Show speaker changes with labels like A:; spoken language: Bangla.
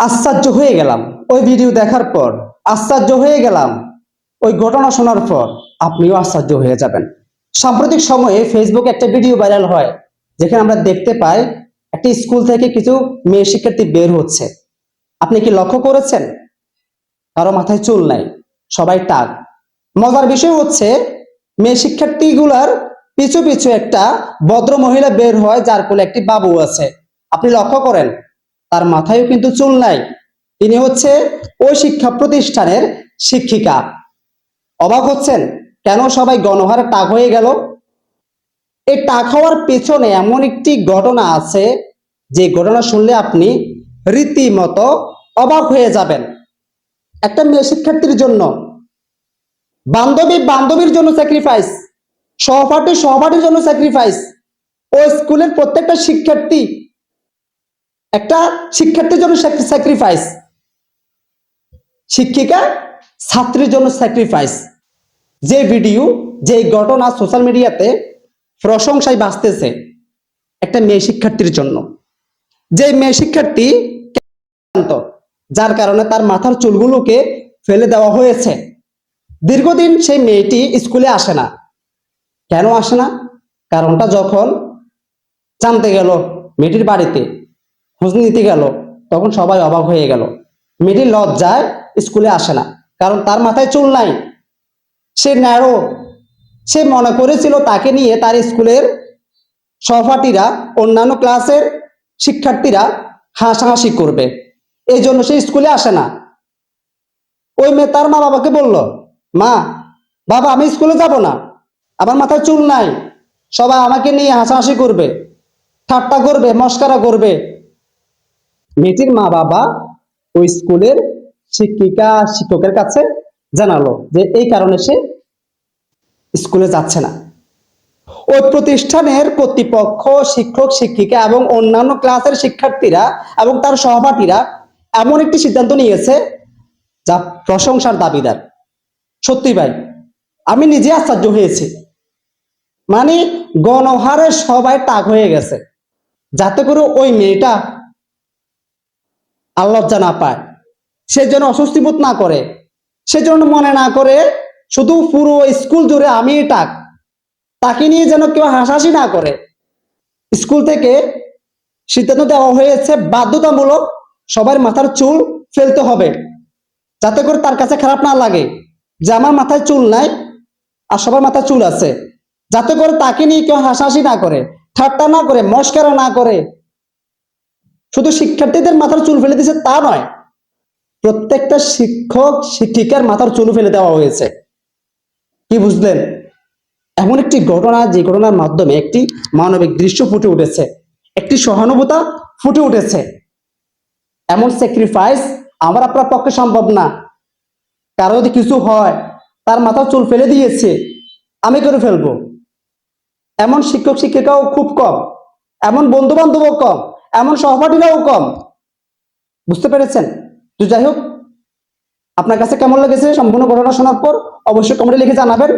A: আশ্চর্য হয়ে গেলাম। ওই ভিডিও দেখার পর, আশ্চর্য হয়ে গেলাম। ওই ঘটনা শোনার পর আপনিও আশ্চর্য হয়ে যাবেন। সাম্প্রতিক সময়ে ফেসবুকে একটা ভিডিও ভাইরাল হয়, যেখানে আমরা দেখতে পাই একটি স্কুল থেকে কিছু মেয়ে শিক্ষার্থী বের হচ্ছে। আপনি কি লক্ষ্য করেছেন? কারও মাথায় চুল নাই, সবাই টাক। মজার বিষয় হচ্ছে, মেয়ে শিক্ষার্থীগুলার পিছু পিছু একটা ভদ্র মহিলা বের হয়, যার কোলে একটি বাবু আছে। আপনি লক্ষ্য করেন তার মাথায়ও কিন্তু চুল নাই। তিনি হচ্ছে ওই শিক্ষা প্রতিষ্ঠানের শিক্ষিকা। অবাক হচ্ছেন, কেন সবাই গণহারে টাক হয়ে গেল? এই টাক হওয়ার পেছনে এমন একটি ঘটনা আছে, যে ঘটনা শুনলে আপনি রীতিমতো অবাক হয়ে যাবেন। একটা মেয়ে শিক্ষার্থীর জন্য। বান্ধবী বান্ধবীর জন্য স্যাক্রিফাইস সহপাঠী সহপাঠীর জন্য স্যাক্রিফাইস ও স্কুলের প্রত্যেকটা শিক্ষার্থী একটা শিক্ষার্থীর জন্য স্যাক্রিফাইস শিক্ষিকা ছাত্রীর জন্য স্যাক্রিফাইস যে ভিডিও যে ঘটনা সোশ্যাল মিডিয়াতে প্রশংসায় বাঁচতেছে একটা মেয়ে শিক্ষার্থীর জন্য। যে মেয়ে শিক্ষার্থী যার কারণে তার মাথার চুলগুলোকে ফেলে দেওয়া হয়েছে। দীর্ঘদিন সেই মেয়েটি স্কুলে আসে না। কেন আসে না? কারণটা যখন জানতে গেল মেয়েটির বাড়িতে। খোঁজ নিতে গেল, তখন সবাই অবাক হয়ে গেল। মেয়েটির লজ্জায় স্কুলে আসে না, কারণ তার মাথায় চুল নাই। সে ন্যারো সে মনে করেছিল তাকে নিয়ে তার স্কুলের সহপাঠীরা, অন্যান্য ক্লাসের শিক্ষার্থীরা হাসাহাসি করবে। এই জন্য সে স্কুলে আসে না। ওই মেয়ে তার মা বাবাকে বলল, মা, বাবা, আমি স্কুলে যাব না। আমার মাথায় চুল নাই। সবাই আমাকে নিয়ে হাসাহাসি করবে, ঠাট্টা করবে, মস্কারা করবে। মেয়েটির মা বাবা ওই স্কুলের শিক্ষিকা, শিক্ষকের কাছে জানালো যে এই কারণে সে স্কুলে যাচ্ছে না। ওই প্রতিষ্ঠানের কর্তৃপক্ষ, শিক্ষক, শিক্ষিকা এবং অন্যান্য ক্লাসের শিক্ষার্থীরা এবং তার সহপাঠীরা এমন একটি সিদ্ধান্ত নিয়েছে যা প্রশংসার দাবিদার। সত্যি ভাই, আমি নিজে আশ্চর্য হয়েছি। মানে গণহারে সবাই টাক হয়ে গেছে। যাতে করে ওই মেয়েটা আল্লজ্জা না পায়। সে যেন অস্বস্তি বোধ না করে। সে যেন মনে না করে, শুধু পুরো স্কুল জুড়ে আমি টাক। তাকে নিয়ে যেন কেউ হাসাহাসি না করে। স্কুল থেকে সিদ্ধান্ত দেওয়া হয়েছে, বাধ্যতামূলক সবার মাথার চুল ফেলতে হবে, যাতে করে তার কাছে খারাপ না লাগে যে আমার মাথায় চুল নাই আর সবার মাথায় চুল আছে। যাতে করে তাকে নিয়ে কেউ হাসাহাসি না করে, ঠাট্টা না করে, মস্কারা না করে শুধু শিক্ষার্থীদের মাথার চুল ফেলে দিয়েছে তা নয়, প্রত্যেকটা শিক্ষক, শিক্ষিকার মাথার চুল ফেলে দেওয়া হয়েছে। কি বুঝলেন? এমন একটি ঘটনা, যে ঘটনার মাধ্যমে একটি মানবিক দৃশ্য ফুটে উঠেছে, একটি সহানুভূতা ফুটে উঠেছে। এমন স্যাক্রিফাইস আমার আপনার পক্ষে সম্ভব না। কারও যদি কিছু হয়, তার মাথা চুল ফেলে দিয়েছে, আমি করে ফেলব। এমন শিক্ষক, শিক্ষিকাও খুব কম, এমন বন্ধু বান্ধবও কম এমন সহপাঠীরাও কম। বুঝতে পেরেছেন? তো যাই হোক, আপনার কাছে কেমন লেগেছে? সম্পূর্ণ ঘটনা শোনার পর অবশ্যই কমেন্টে লিখে জানাবেন।